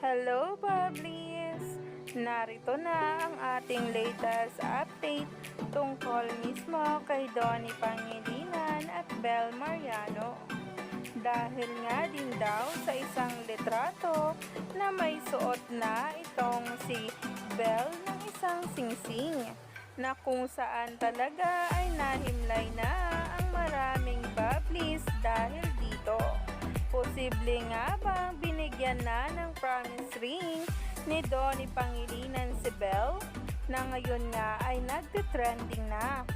Hello, Publis! Narito na ang ating latest update tungkol mismo kay Donnie Pangilinan at Bel Mariano. Dahil nga din daw sa isang litrato na may suot na itong si Bel ng isang singsing na kung saan talaga ay nahimlay na ang Nga bang binigyan na ng promise ring ni Donnie Pangilinan si Belle na ngayon nga ay nagtitrending na.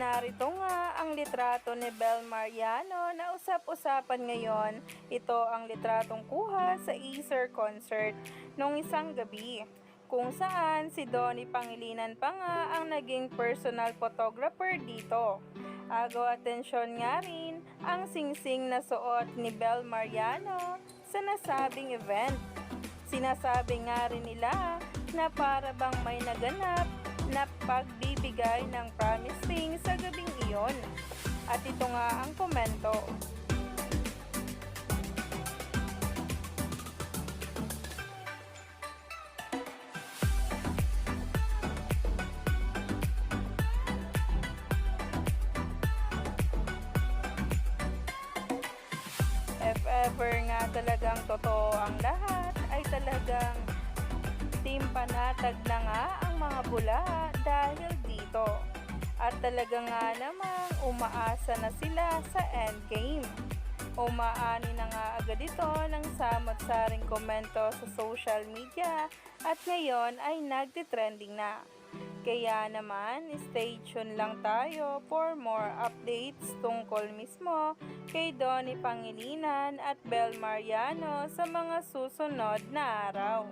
Narito nga ang litrato ni Bel Mariano na usap-usapan ngayon. Ito ang litratong kuha sa Easter concert nung isang gabi kung saan si Donnie Pangilinan pa nga ang naging personal photographer dito. Agaw atensyon nga rin ang singsing na suot ni Bel Mariano sa nasabing event. Sinasabi nga rin nila na para bang may naganap na pagbibigay ng promise ring sa gabing iyon. At ito nga ang komento. Ever nga talagang totoo ang lahat, ay talagang team panatag na nga ang mga bula dahil dito. At talaga nga namang umaasa na sila sa endgame. Umaani na nga agad ito ng samot-saring komento sa social media at ngayon ay nagtitrending na. Kaya naman, stay tuned lang tayo for more updates tungkol mismo kay Donnie Pangilinan at Bel Mariano sa mga susunod na araw.